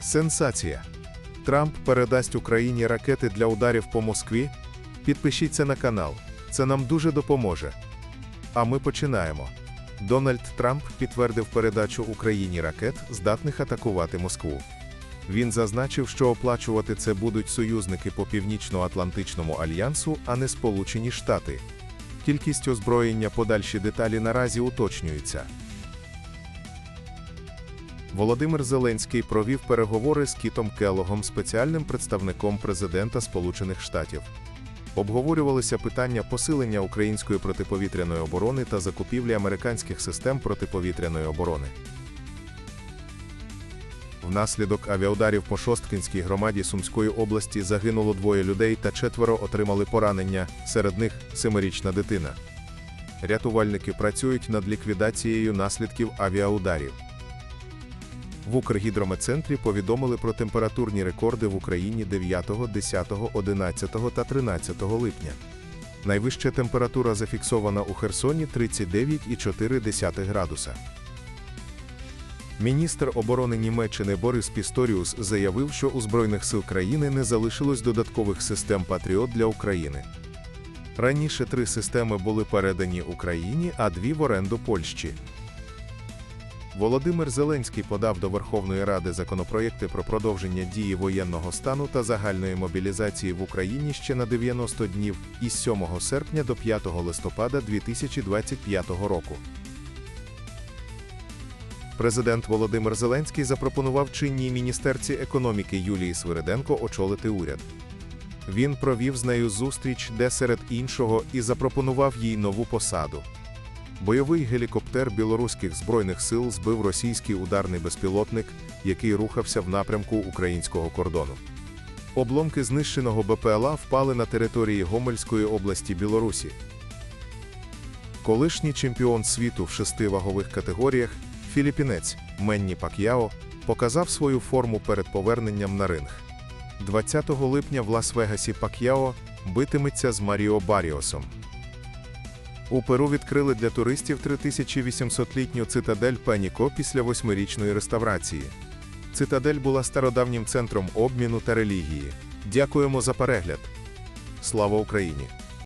Сенсація. Трамп передасть Україні ракети для ударів по Москві. Підпишіться на канал. Це нам дуже допоможе. А ми починаємо. Дональд Трамп підтвердив передачу Україні ракет, здатних атакувати Москву. Він зазначив, що оплачувати це будуть союзники по Північно-Атлантичному альянсу, а не Сполучені Штати. Кількість озброєння подальші деталі наразі уточнюються. Володимир Зеленський провів переговори з Кітом Келлогом, спеціальним представником президента Сполучених Штатів. Обговорювалися питання посилення української протиповітряної оборони та закупівлі американських систем протиповітряної оборони. Внаслідок авіаударів по Шосткинській громаді Сумської області загинуло двоє людей та четверо отримали поранення, серед них семирічна дитина. Рятувальники працюють над ліквідацією наслідків авіаударів. В Укргідрометцентрі повідомили про температурні рекорди в Україні 9, 10, 11 та 13 липня. Найвища температура зафіксована у Херсоні 39,4 градуса. Міністр оборони Німеччини Борис Пісторіус заявив, що у Збройних сил країни не залишилось додаткових систем Патріот для України. Раніше три системи були передані Україні, а дві в оренду Польщі. Володимир Зеленський подав до Верховної Ради законопроєкти про продовження дії воєнного стану та загальної мобілізації в Україні ще на 90 днів із 7 серпня до 5 листопада 2025 року. Президент Володимир Зеленський запропонував чинній міністерці економіки Юлії Свириденко очолити уряд. Він провів з нею зустріч, де серед іншого і запропонував їй нову посаду. Бойовий гелікоптер білоруських збройних сил збив російський ударний безпілотник, який рухався в напрямку українського кордону. Обломки знищеного БПЛА впали на території Гомельської області Білорусі. Колишній чемпіон світу в шести вагових категоріях, філіппінець Менні Пак'яо, показав свою форму перед поверненням на ринг. 20 липня в Лас-Вегасі Пак'яо битиметься з Маріо Баріосом. У Перу відкрили для туристів 3800-літню цитадель Паніко після восьмирічної реставрації. Цитадель була стародавнім центром обміну та релігії. Дякуємо за перегляд. Слава Україні!